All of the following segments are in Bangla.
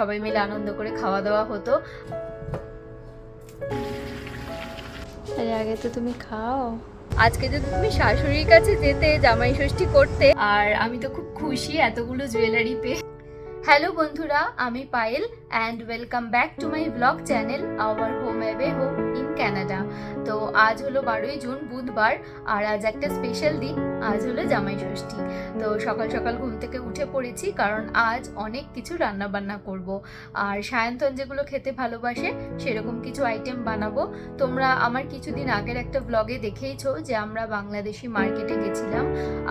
সবাই মিলে আনন্দ করে খাওয়া দাওয়া হতো। আরে আগে তো তুমি খাও। আজকে যদি তুমি শাশুড়ির কাছে যেতে জামাই ষষ্ঠী করতে আর আমি তো খুব খুশি এতগুলো জুয়েলারি পেয়ে। হ্যালো বন্ধুরা আমি Payel and welcome back to my blog channel our home away home in Canada. তো আজ হলো বারোই জুন, বুধবার, আর আজ একটা স্পেশাল দিন, আজ হলো জামাই ষষ্ঠী। তো সকাল সকাল ঘুম থেকে উঠে পড়েছি, কারণ আজ অনেক কিছু রান্না বান্না করব। আর সায়ন্তন যেগুলো খেতে ভালোবাসে, সেরকম কিছু আইটেম বানাবো। তোমরা আমার কিছুদিন আগের একটা ব্লগে দেখেইছো যে আমরা বাংলাদেশি মার্কেটে গেছিলাম,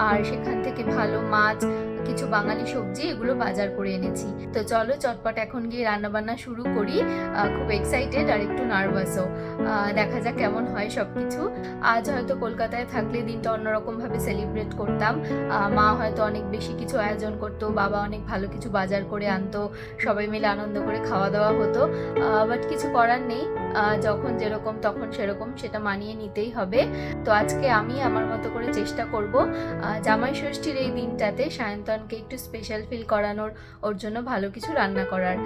আর সেখান থেকে ভালো মাছ কিছু বাঙালি সবজি এগুলো বাজার করে এনেছি। তো চলো চটপট এখন গিয়ে রান্না বান্না শুরু করি। খুব এক্সাইটেড আর একটু নার্ভাসও দেখা যাক কেমন হয় সব কিছু আজ হয়তো কলকাতায় থাকলে দিনটা অন্যরকম ভাবে সেলিব্রেট করতাম মা হয়তো অনেক বেশি কিছু আয়োজন করতো, বাবা অনেক ভালো কিছু বাজার করে আনতো, সবাই মিলে আনন্দ করে খাওয়া দাওয়া হতো বাট কিছু করার নেই। যখন যেরকম তখন সেরকম সেটা মানিয়ে নিতেই হবে। তো আজকে আমি আমার মতো করে চেষ্টা করব। জামাই ষষ্ঠীর এই দিনটাতে সায়ন্তনকে একটু স্পেশাল ফিল করানোর, ওর জন্য ভালো কিছু রান্না করার।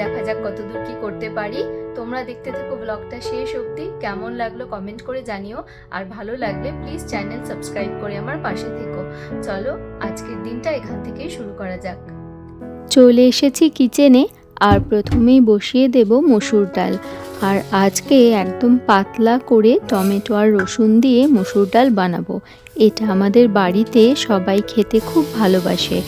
দেখা যাক কতদূর কি করতে পারি। তোমরা দেখতে থেকো ব্লগটা শেষ অবধি। কেমন লাগল কমেন্ট করে জানিও। আর ভালো লাগলে প্লিজ চ্যানেল সাবস্ক্রাইব করে আমার পাশে থেকো। চলো, আজকের দিনটা এখান থেকেই শুরু করা যাক। চলে এসেছি কিচেনে আর প্রথমেই বসিয়ে দেব মসুর ডাল। আর আজকে একদম পাতলা করে টমেটো আর রসুন দিয়ে মসুর ডাল বানাবো। এটা আমাদের বাড়িতে সবাই খেতে খুব ভালোবাসে।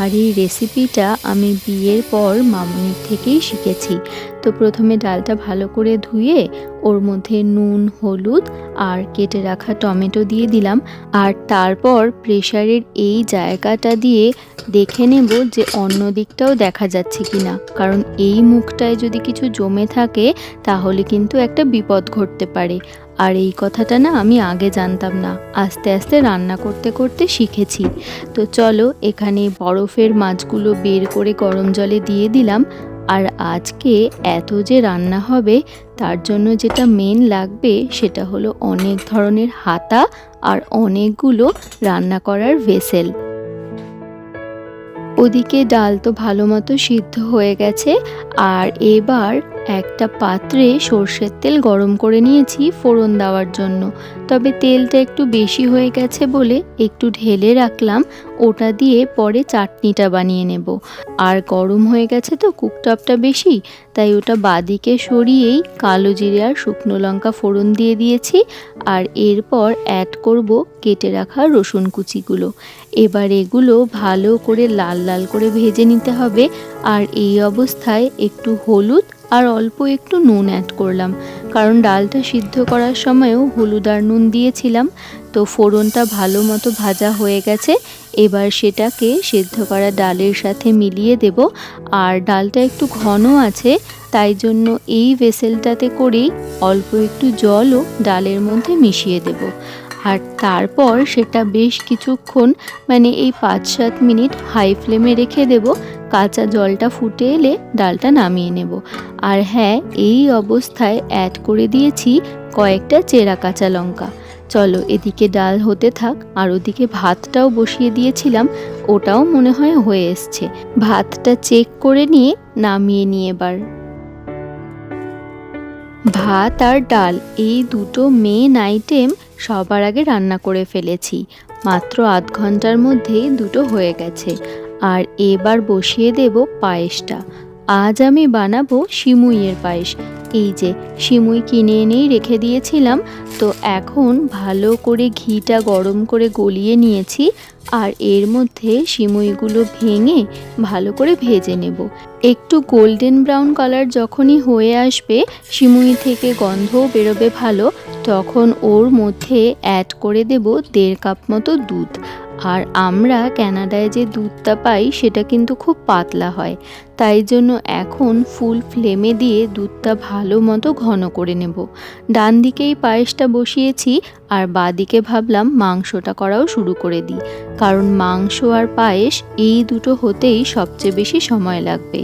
আর এই রেসিপিটা আমি বিয়ের পর মামনির থেকেই শিখেছি। তো প্রথমে ডালটা ভালো করে ধুয়ে ওর মধ্যে নুন, হলুদ আর কেটে রাখা টমেটো দিয়ে দিলাম। আর তারপর প্রেশারের এই জায়গাটা দিয়ে দেখে নেব যে অন্য দিকটাও দেখা যাচ্ছে কিনা। কারণ এই মুখটায় যদি কিছু জমে থাকে, তাহলে কিন্তু একটা বিপদ ঘটতে পারে। আর এই কথাটা না আমি আগে জানতাম না। আস্তে আস্তে রান্না করতে করতে শিখেছি। তো চলো এখানে বরফের মাছগুলো বের করে গরম জলে দিয়ে দিলাম। আর আজকে এত যে রান্না হবে, তার জন্য যেটা মেন লাগবে, সেটা হলো অনেক ধরনের হাতা আর অনেকগুলো রান্না করার ভেসেল ওদিকে ডাল তো ভালো মতো সিদ্ধ হয়ে গেছে আর এবার একটা পাত্রে সর্ষের তেল গরম করে নিয়েছি ফোড়ন দেওয়ার জন্য। তবে তেলটা একটু বেশি হয়ে গেছে বলে একটু ঢেলে রাখলাম, ওটা দিয়ে পরে চাটনিটা বানিয়ে নেব। আর গরম হয়ে গেছে তো কুকটপটা বেশি, তাই ওটা বাদিকে সরিয়েই কালো জিরে আর শুকনো লঙ্কা ফোড়ন দিয়ে দিয়েছি। আর এরপর অ্যাড করব কেটে রাখা রসুন কুচিগুলো। এবার এগুলো ভালো করে লাল লাল করে ভেজে নিতে হবে। আর এই অবস্থায় একটু হলুদ আর অল্প একটু নুন অ্যাড করলাম। কারণ ডালটা সিদ্ধ করার সময়ও হলুদ আর নুন দিয়েছিলাম, তো ফোড়নটা ভালো মতো ভাজা হয়ে গেছে। এবার সেটাকে সিদ্ধ করা ডালের সাথে মিলিয়ে দেব। আর ডালটা একটু ঘন আছে, তাই জন্য এই ভেসেলটাতে করেই অল্প একটু জলও ডালের মধ্যে মিশিয়ে দেব। আর তারপর সেটা বেশ কিছুক্ষণ মানে এই পাঁচ সাত মিনিট হাই ফ্লেমে রেখে দেব কাঁচা জলটা ফুটে এলে ডালটা নামিয়ে নেব। আর হ্যাঁ এই অবস্থায় অ্যাড করে দিয়েছি কয়েকটা চেরা কাঁচা লঙ্কা। চলো, এদিকে ডাল হতে থাক। আর ওদিকে ভাতটাও বসিয়ে দিয়েছিলাম। ওটাও মনে হয় হয়ে এসছে। ভাতটা চেক করে নিয়ে নামিয়ে নিয়ে এবার। ভাত আর ডাল, এই দুটো মেন আইটেম সবার আগে রান্না করে ফেলেছি। মাত্র আধ ঘণ্টার মধ্যেই দুটো হয়ে গেছে। আর এবার বসিয়ে দেব পায়েসটা। আজ আমি বানাবো সিমুইয়ের পায়েস। এই যে সিমুই কিনে এনেই রেখে দিয়েছিলাম, তো এখন ভালো করে ঘিটা গরম করে গলিয়ে নিয়েছি আর এর মধ্যে সিমুইগুলো ভেঙে ভালো করে ভেজে নেব। একটু গোল্ডেন ব্রাউন কালার যখনই হয়ে আসবে সিমুই থেকে গন্ধও বেরোবে ভালো, তখন ওর মধ্যে অ্যাড করে দেব দেড় কাপ মতো দুধ। আর আমরা ক্যানাডায় যে দুধটা পাই সেটা কিন্তু খুব পাতলা হয়। তাই জন্য এখন ফুল ফ্লেমে দিয়ে দুধটা ভালো মতো ঘন করে নেব। ডান দিকেই পায়েসটা বসিয়েছি আর বাদিকে ভাবলাম মাংসটা করাও শুরু করে দিই। কারণ মাংস আর পায়েস এই দুটো হতেই সবচেয়ে বেশি সময় লাগবে।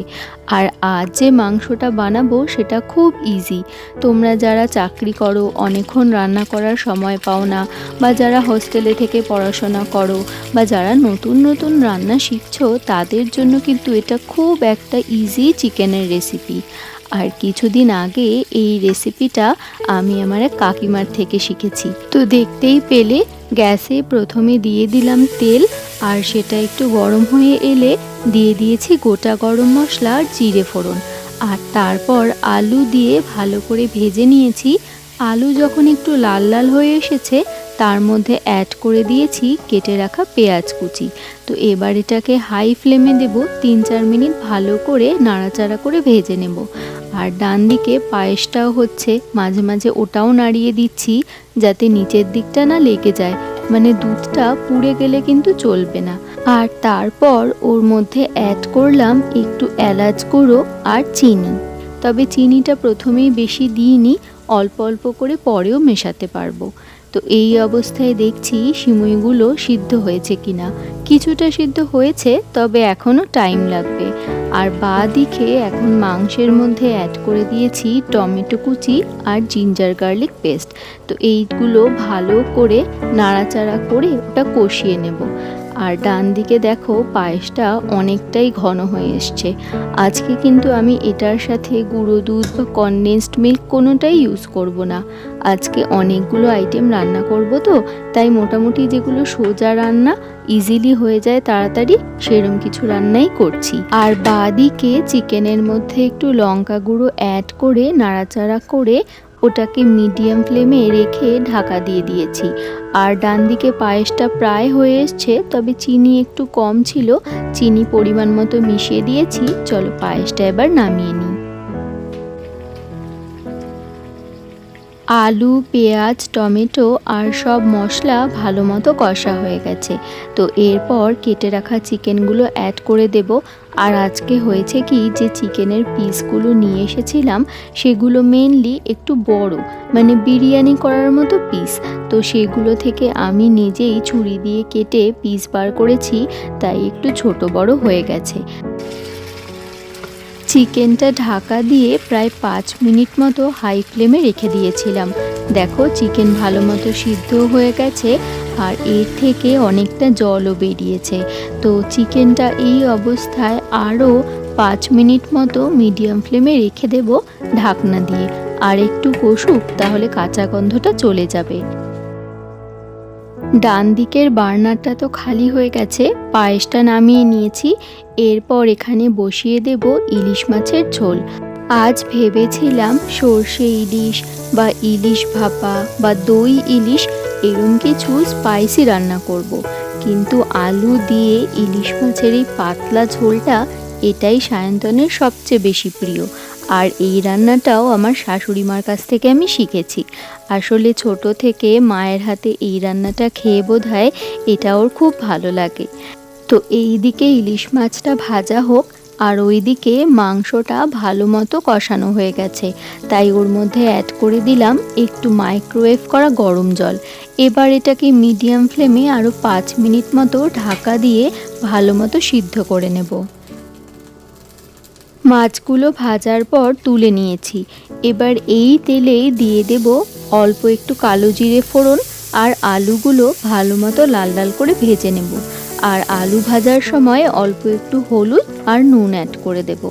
আর আজ যে মাংসটা বানাবো সেটা খুব ইজি তোমরা যারা চাকরি করো, অনেকক্ষণ রান্না করার সময় পাও না, বা যারা হোস্টেলে থেকে পড়াশোনা করো, বা যারা নতুন নতুন রান্না শিখছো, তাদের জন্য কিন্তু এটা খুব এক একটা ইজি চিকেনের রেসিপি আর কিছুদিন আগে এই রেসিপিটা আমি আমার এক কাকিমার থেকে শিখেছি। তো দেখতেই পেলে গ্যাসে প্রথমে দিয়ে দিলাম তেল আর সেটা একটু গরম হয়ে এলে দিয়ে দিয়েছি গোটা গরম মশলা আর জিরে ফোড়ন। আর তারপর আলু দিয়ে ভালো করে ভেজে নিয়েছি আলু যখন একটু লাল লাল হয়ে এসেছে, তার মধ্যে অ্যাড করে দিয়েছি কেটে রাখা পেঁয়াজ কুচি। তো এবার এটাকে হাই ফ্লেমে দেব, তিন চার মিনিট ভালো করে নাড়াচাড়া করে ভেজে নেব। আর ডান দিকে পায়েসটাও হচ্ছে, মাঝে মাঝে ওটাও নাড়িয়ে দিচ্ছি, যাতে নিচের দিকটা না লেগে যায়। মানে দুধটা পুড়ে গেলে কিন্তু চলবে না। আর তারপর ওর মধ্যে অ্যাড করলাম একটু এলাচ গুঁড়ো আর চিনি। তবে চিনিটা প্রথমেই বেশি দিইনি অল্প অল্প করে পরেও মেশাতে পারব। তো এই অবস্থায় দেখছি সিমুইগুলো সিদ্ধ হয়েছে কিনা। কিছুটা সিদ্ধ হয়েছে, তবে এখনও টাইম লাগবে। আর বা দিকে এখন মাংসের মধ্যে অ্যাড করে দিয়েছি টমেটো কুচি আর জিঞ্জার গার্লিক পেস্ট তো এইগুলো ভালো করে নাড়াচাড়া করে ওটা কষিয়ে নেব। আর ডান দিকে দেখো পায়েসটা অনেকটাই ঘন হয়ে এসছে। আজকে কিন্তু আমি এটার সাথে গুঁড়ো দুধ বা কনডেন্সড মিল্ক কোনোটাই ইউজ করব না। আজকে অনেকগুলো আইটেম রান্না করব তো, তাই মোটামুটি যেগুলো সোজা রান্না ইজিলি হয়ে যায় তাড়াতাড়ি, সেরম কিছু রান্নাই করছি। আর বাদিকে চিকেনের মধ্যে একটু লঙ্কা গুঁড়ো অ্যাড করে, নাড়াচাড়া করে ওটাকে মিডিয়াম ফ্লেমে রেখে ঢাকা দিয়ে দিয়েছি। আর ডান দিকে পায়েসটা প্রায় হয়ে এসছে, তবে চিনি একটু কম ছিল। চিনি পরিমাণ মতো মিশিয়ে দিয়েছি। চলো পায়েসটা এবার নামিয়ে নিই। আলু, পেঁয়াজ, টমেটো আর সব মশলা ভালো মতো কষা হয়ে গেছে। তো এরপর কেটে রাখা চিকেনগুলো অ্যাড করে দেব। আর আজকে হয়েছে কি, যে চিকেনের পিসগুলো নিয়ে এসেছিলাম, সেগুলো মেনলি একটু বড় মানে বিরিয়ানি করার মতো পিস তো সেগুলো থেকে আমি নিজেই ছুরি দিয়ে কেটে পিস বার করেছি, তাই একটু ছোট বড় হয়ে গেছে। চিকেনটা ঢাকা দিয়ে প্রায় পাঁচ মিনিট মতো হাই ফ্লেমে রেখে দিয়েছিলাম। দেখো, চিকেন ভালো মতো সিদ্ধ হয়ে গেছে আর এর থেকে অনেকটা জলও বেরিয়েছে। তো চিকেনটা এই অবস্থায় আরও পাঁচ মিনিট মতো মিডিয়াম ফ্লেমে রেখে দেব ঢাকনা দিয়ে। আর একটু কষুক, তাহলে কাঁচা গন্ধটা চলে যাবে। ডান দিকের বার্নারটা তো খালি হয়ে গেছে, পায়েসটা নামিয়ে নিয়েছি, এরপর এখানে বসিয়ে দেব ইলিশ মাছের ঝোল আজ ভেবেছিলাম সর্ষে ইলিশ বা ইলিশ ভাপা বা দই ইলিশ এরম কিছু স্পাইসি রান্না করব। কিন্তু আলু দিয়ে ইলিশ মাছের এই পাতলা ঝোলটা এটাই সায়ন্তনের সবচেয়ে বেশি প্রিয় আর এই রান্নাটাও আমার শাশুড়ি মার কাছ থেকে আমি শিখেছি। আসলে ছোট থেকে মায়ের হাতে এই রান্নাটা খেয়ে বোধ হয় এটা ওর খুব ভালো লাগে। তো এই দিকে ইলিশ মাছটা ভাজা হোক, আর ওইদিকে মাংসটা ভালো মতো কষানো হয়ে গেছে। তাই ওর মধ্যে অ্যাড করে দিলাম একটু মাইক্রোওয়েভ করা গরম জল। এবার এটাকে মিডিয়াম ফ্লেমে আরও পাঁচ মিনিট মতো ঢাকা দিয়ে ভালো মতো সিদ্ধ করে নেব। মাছগুলো ভাজার পর তুলে নিয়েছি। এবার এই তেলেই দিয়ে দেব অল্প একটু কালো জিরে ফোড়ন আর আলুগুলো ভালো মতো লাল লাল করে ভেজে নেব। আর আলু ভাজার সময় অল্প একটু হলুদ আর নুন অ্যাড করে দেব।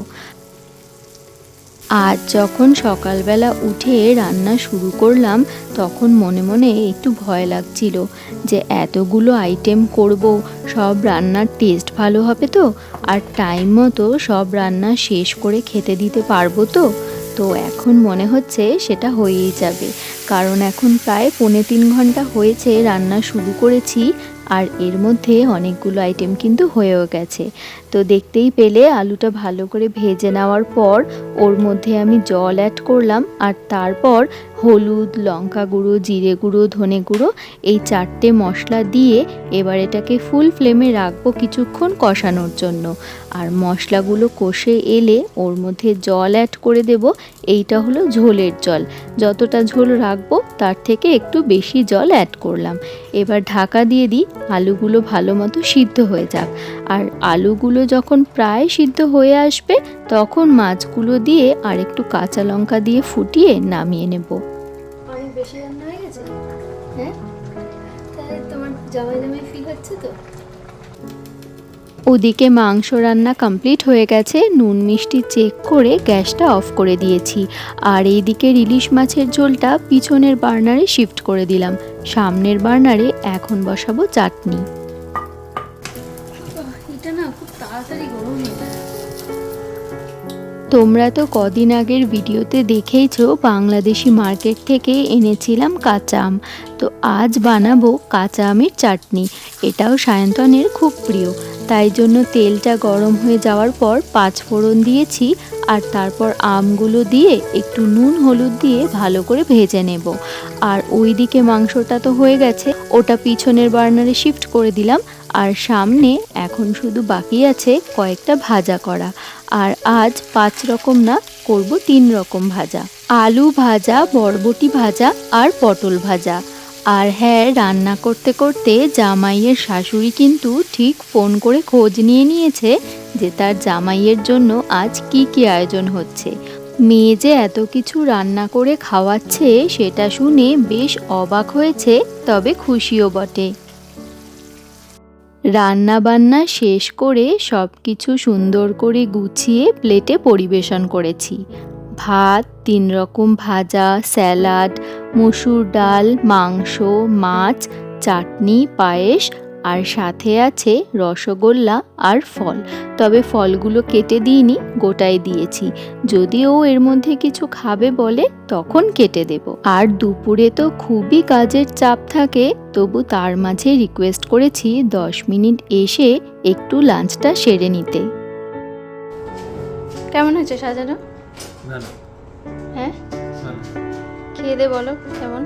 আজ যখন সকালবেলা উঠে রান্না শুরু করলাম, তখন মনে মনে একটু ভয় লাগছিল যে এতগুলো আইটেম করব, সব রান্নার টেস্ট ভালো হবে তো? আর টাইম মতো সব রান্না শেষ করে খেতে দিতে পারব তো? তো এখন মনে হচ্ছে সেটা হয়েই যাবে। কারণ এখন প্রায় পৌনে তিন ঘণ্টা হয়েছে রান্না শুরু করেছি আর এর মধ্যে অনেকগুলো আইটেম কিন্তু হয়েও গেছে। তো দেখতেই পেলে আলুটা ভালো করে ভেজে নেওয়ার পর ওর মধ্যে আমি জল অ্যাড করলাম আর তারপর হলুদ, লঙ্কা গুঁড়ো, জিরে গুঁড়ো, ধনে গুঁড়ো এই চারটে মশলা দিয়ে এবার এটাকে ফুল ফ্লেমে রাখব কিছুক্ষণ কষানোর জন্য। আর মশলাগুলো কষে এলে ওর মধ্যে জল অ্যাড করে দেব। এইটা হলো ঝোলের জল। যতটা ঝোল রাখব তার থেকে একটু বেশি জল অ্যাড করলাম। এবার ঢাকা দিয়ে দিই আলুগুলো ভালো মতো সিদ্ধ হয়ে যাক। আর আলুগুলো যখন প্রায় সিদ্ধ হয়ে আসবে তখন মাছগুলো দিয়ে আর একটু কাঁচা লঙ্কা দিয়ে ফুটিয়ে নামিয়ে নেব। অনেক বেশি রান্না হয়ে গেছে? হ্যাঁ? তোমার জামাই জামাই ফিল হচ্ছে তো? ওদিকে মাংস রান্না কমপ্লিট হয়ে গেছে, নুন মিষ্টি চেক করে গ্যাসটা অফ করে দিয়েছি। আর এইদিকে ইলিশ মাছের ঝোলটা পিছনের বার্নারে শিফট করে দিলাম। সামনের বার্নারে এখন বসাবো চাটনি। তোমরা তো কদিন আগের ভিডিওতে দেখেইছো, বাংলাদেশি মার্কেট থেকে এনেছিলাম কাঁচা আম। তো আজ বানাবো কাঁচা আমের চাটনি। এটাও সায়ন্তনের খুব প্রিয়। তাই জন্য তেলটা গরম হয়ে যাওয়ার পর পাঁচ ফোড়ন দিয়েছি আর তারপর আমগুলো দিয়ে একটু নুন, হলুদ দিয়ে ভালো করে ভেজে নেব। আর ওই দিকে মাংসটা তো হয়ে গেছে। ওটা পিছনের বার্নারে শিফট করে দিলাম। আর সামনে এখন শুধু বাকি আছে কয়েকটা ভাজা করা। আর আজ পাঁচ রকম না, করব তিন রকম ভাজা। আলু ভাজা, বরবটি ভাজা আর পটল ভাজা। আর হ্যাঁ রান্না করতে করতে জামাইয়ের শাশুড়ি কিন্তু ঠিক ফোন করে খোঁজ নিয়ে নিয়েছে যে তার জামাইয়ের জন্য আজ কি কি আয়োজন হচ্ছে। মেয়ে যে এত কিছু রান্না করে খাওয়াচ্ছে সেটা শুনে বেশ অবাক হয়েছে, তবে খুশিও বটে। রান্না বান্না শেষ করে সব কিছু সুন্দর করে গুছিয়ে প্লেটে পরিবেশন করেছি। ভাত, তিন রকম ভাজা, স্যালাড, মসুর ডাল, মাংস, মাছ, চাটনি, পায়েস আর সাথে আছে রসগোল্লা আর ফল। তবে ফলগুলো কেটে দিইনি গোটাই দিয়েছি। যদিও এর মধ্যে কিছু খাবে বলে তখন কেটে দেব। আর দুপুরে তো খুবই কাজের চাপ থাকে তবু তার মাঝে রিকোয়েস্ট করেছি দশ মিনিট এসে একটু লাঞ্চটা সেরে নিতে। কেমন হয়েছে সাজানো? হ্যাঁ? খেয়ে দে বলো কেমন?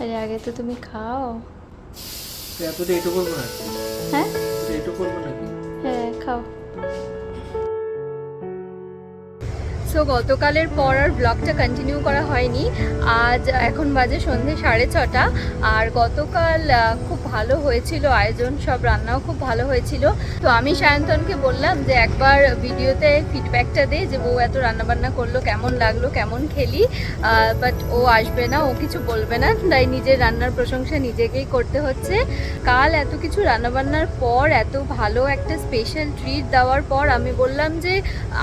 আরে আগে তো তুমি খাও। এতটা এটু করব না হ্যাঁ? এটু করব নাকি? হ্যাঁ খাও। সো গতকালের পর আর ব্লগটা কন্টিনিউ করা হয়নি। আজ এখন বাজে সন্ধে সাড়ে ছটা। আর গতকাল খুব ভালো হয়েছিল আয়োজন, সব রান্নাও খুব ভালো হয়েছিল। তো আমি সায়ন্তনকে বললাম যে একবার ভিডিওতে ফিডব্যাকটা দে যে বউ এত রান্নাবান্না করল, কেমন লাগল, কেমন খেলি। বাট ও আসবে না, ও কিছু বলবে না। তাই নিজের রান্নার প্রশংসা নিজেকেই করতে হচ্ছে। কাল এত কিছু রান্নাবান্নার পর, এত ভালো একটা স্পেশাল ট্রিট দেওয়ার পর আমি বললাম যে,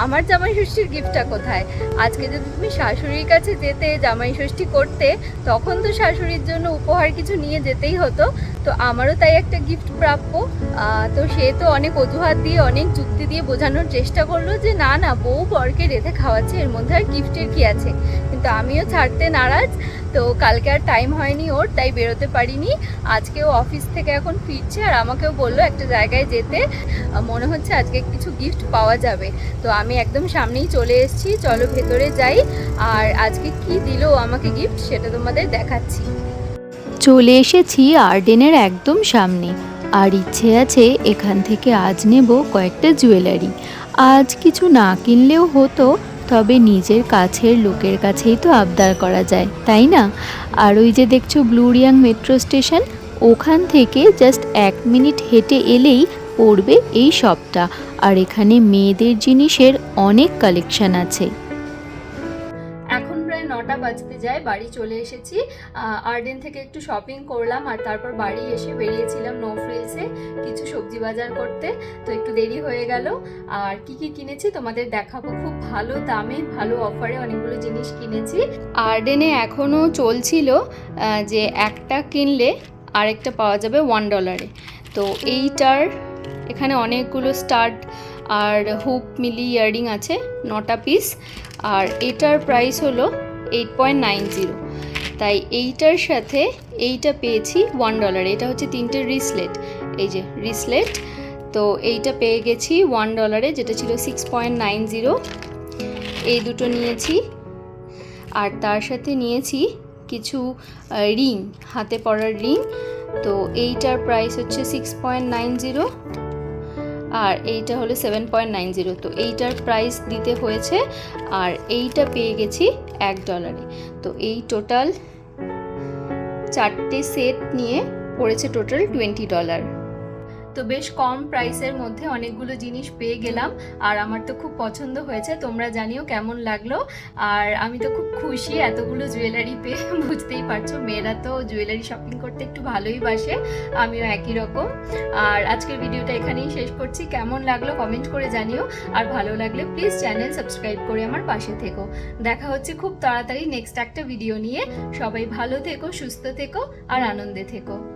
আমার জামাই ষষ্ঠীর গিফটটা কোথায়? আজকে যদি তুমি শাশুড়ির কাছে যেতে জামাই ষষ্ঠী করতে, তখন তো শাশুড়ির জন্য উপহার কিছু নিয়ে যেতেই হতো। তো আমারও তাই একটা গিফট প্রাপ্য। তো সে তো অনেক অজুহাত দিয়ে, অনেক যুক্তি দিয়ে বোঝানোর চেষ্টা করল যে, না না, বউ বরকে রেঁধে খাওয়াচ্ছে, এর মধ্যে আর গিফটের কি আছে? কিন্তু আমিও ছাড়তে নারাজ। তো কালকে আর টাইম হয়নি ওর, তাই বেরোতে পারিনি। আজকে ও অফিস থেকে এখন ফিরছে আর আমাকেও বলল একটা জায়গায় যেতে। মনে হচ্ছে আজকে কিছু গিফট পাওয়া যাবে। তো আমি একদম সামনেই চলে এসেছি, চলো ভেতরে যাই। আর আজকে কি দিল আমাকে গিফট সেটা তোমাদের দেখাচ্ছি। চলে এসেছি আর্ডেনের একদম সামনে। আর ইচ্ছে আছে এখান থেকে আজ নেব কয়েকটা জুয়েলারি। আজ কিছু না কিনলেও হতো, তবে নিজের কাছের লোকের কাছেই তো আবদার করা যায়, তাই না? আর ওই যে দেখছ ব্লুরিয়াং মেট্রো স্টেশন, ওখান থেকে জাস্ট এক মিনিট হেঁটে এলেই পড়বে এই শপটা আর এখানে মেয়েদের জিনিসের অনেক কালেকশন আছে। যায় বাড়ি চলে এসেছি। আর্ডেন থেকে একটু শপিং করলাম আর তারপর বাড়ি এসে বেরিয়েছিলাম নো ফ্রিলসে কিছু সবজি বাজার করতে। তো একটু দেরি হয়ে গেল। আর কি কি কিনেছি তোমাদের দেখাবো। খুব ভালো দামে ভালো অফারে অনেকগুলো জিনিস কিনেছি। আর্ডেনে এখনও চলছিল যে একটা কিনলে আরেকটা পাওয়া যাবে ওয়ান ডলারে তো এইটার এখানে অনেকগুলো স্টার্ট আর হুক মিলি ইয়াররিং আছে নটা পিস আর এটার প্রাইস হলো এইট পয়েন্ট নাইন জিরো তাই এইটার সাথে এইটা পেয়েছি ওয়ান ডলার এটা হচ্ছে তিনটে রিসলেট এই যে রিসলেট তো এইটা পেয়ে গেছি ওয়ান ডলারে যেটা ছিল সিক্স পয়েন্ট নাইন জিরো এই দুটো নিয়েছি। আর তার সাথে নিয়েছি কিছু রিং হাতে পড়ার রিং তো এইটার প্রাইস হচ্ছে সিক্স পয়েন্ট নাইন জিরো আর এইটা হলো সেভেন পয়েন্ট নাইন জিরো তো এইটার প্রাইস দিতে হয়েছে। আর এইটা পেয়ে গেছি এক ডলারে তো এই টোটাল চারটে সেট নিয়ে পড়েছে টোটাল টোয়েন্টি ডলার তো বেশ কম প্রাইসের মধ্যে অনেকগুলো জিনিস পেয়ে গেলাম। আর আমার তো খুব পছন্দ হয়েছে, তোমরা জানিও কেমন লাগল। আর আমি তো খুব খুশি, এতগুলো জুয়েলারি পেয়ে, বুঝতেই পারছ, মেয়েরা তো জুয়েলারি শপিং করতে একটু ভালোই বাসে, আমিও একই রকম। আর আজকের ভিডিওটা এখানেই শেষ করছি, কেমন লাগল কমেন্ট করে জানিও। আর ভালো লাগলে প্লিজ চ্যানেল সাবস্ক্রাইব করে আমার পাশে থেকো। দেখা হচ্ছে খুব তাড়াতাড়ি নেক্সট একটা ভিডিও নিয়ে। সবাই ভালো থেকো, সুস্থ থেকো, আর আনন্দে থেকো।